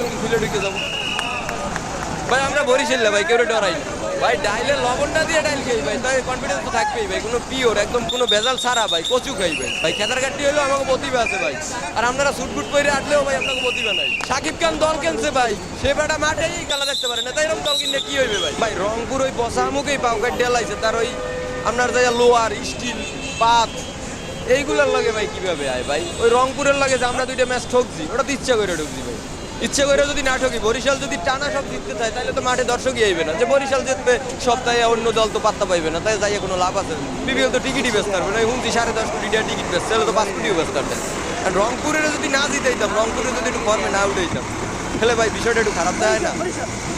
ঢুকে যাব? ভাই, আমরা বরিশাল ভাই কেউ ডরাই ভাই ডাইলের লবণটা দিয়ে ডাইল খাই ভাই, তাই কনফিডেন্স তো থাকবেই ভাই, কোনো পিওর একদম কোনো ভেজাল ছাড়া ভাই, কচু খাই ভাই। ভাই খেতার হলেও আমাকে প্রতিভা আছে ভাই। আর আপনারা পরে আটলেও ভাই, আপনাকে প্রতিভা নাই। সাকিব খান দল কেনছে ভাই, সে বেটা মাঠেই খেলা দেখতে পারে না, তাই দল কিনলে কি হইবে ভাই? ভাই, রংপুর ওই বসা মুখেই পাও ডেলাইছে তার ওই আপনার যাই লোয়ার, স্টিল, পাত, এইগুলোর লাগে ভাই কীভাবে আয় ভাই? ওই রংপুরের লাগে যে আমরা দুইটা ম্যাচ ঠকছি, ওটা তো ইচ্ছা করে ঢুকছি ভাই। ইচ্ছে করে যদি না ঠকি বরিশাল যদি টানা সব জিততে চায় তাহলে তো মাঠে দর্শকই আইবে না। যে বরিশাল জিতবে, সপ্তাহে অন্য দল তো পাত্তা পাইবে না, তাই যাইয়ে কোনো লাভ আছে বিপিএল তো টিকিটই বেচতে পারবে না হুমজি সাড়ে দশ কোটি টাকা টিকিট বেচছে তাহলে তো পাঁচ কোটিও বেচতে পারবে আর রংপুরের যদি না জিতাইতাম, রংপুরে যদি একটু ফর্মে না উঠাইতাম, তাহলে ভাই বিষয়টা একটু খারাপ দেয় না?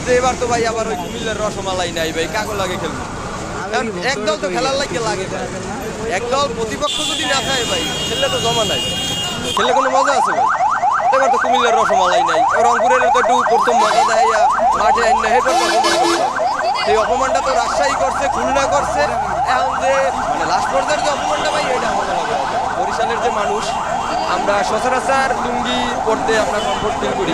যে এবার তো ভাই আবার ওই কুমিল্লার রসমালাই নাই ভাই, কাকো লাগে খেলবে। কারণ একদল তো খেলার লাগে লাগে। একদল প্রতিপক্ষ যদি না খায় ভাই, খেললে তো জমা নাই। খেললে কোনো মজা আছে ভাই? কুমিল্লার রসমালাই নাই। রংপুরের তো একটু প্রথম মজা দেয় মাঠে অপমানটা তো রাজশাহী করছে, খুলনা করছে। এখন যে মানে লাস্ট পর্যায়ের যে অপমানটা ভাই, এটা আমাদের বরিশালের যে মানুষ, আমরা সচরাচর লুঙ্গি পড়তে আমরা কমফোর্ট ফিল করি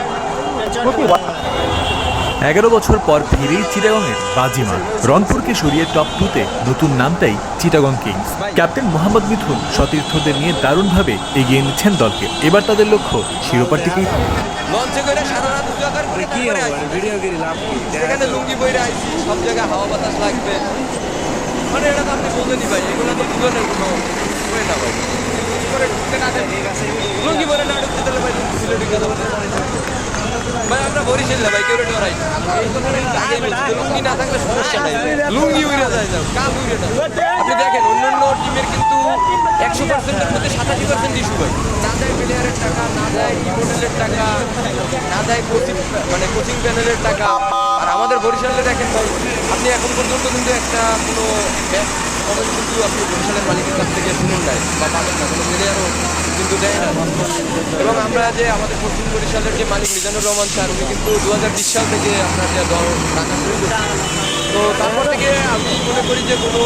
এগারো বছর পর ফিরেই চিটাগংয়ের বাজিমার। রংপুরকে সরিয়ে টপ টুতে নতুন নামটাই চিটাগং কিংস। ক্যাপ্টেন মোহাম্মদ মিথুন সতীর্থদের নিয়ে দারুণভাবে এগিয়ে নিচ্ছেন দলকে। এবার তাদের লক্ষ্য শিরোপাটিকেই করে করে সব জায়গায় হাওয়া বাতাস লাগবে। মানে এটা তো আপনি বোঝেনি ভাই এগুলো তো দুজনের কোনো না ভাই। পরে ঢুকতে না লুঙ্গি পরে না ঢুকতে তাহলে ভাই লুঙ্গি খুলে ঢুকে দেবো ভাই আপনি দেখেন, অন্যান্য টিমের কিন্তু একশো পার্সেন্টের মধ্যে সাতাশি পার্সেন্ট ইস্যু ভাই না দেয় প্লেয়ারের টাকা, না দেয় হোটেলের টাকা, না দেয় কোচিং মানে কোচিং প্যানেলের টাকা। আর আমাদের বরিশালে দেখেন ভাই, আপনি এখন পর্যন্ত কিন্তু একটা কোনো ব্যাক কিন্তু আপনি বরিশালের মালিকের কাছ থেকে শুনুন নাই বা পাবেন না, কোনো প্লেয়ারও কিন্তু দেয় না। এবং আমরা যে আমাদের পশ্চিম বরিশালের যে মালিক মিজানুর রহমান স্যার, উনি কিন্তু দু হাজার বিশ সাল থেকে আপনার যে দল রাখা শুরু করছে তো তারপর থেকে আমি মনে করি যে কোনো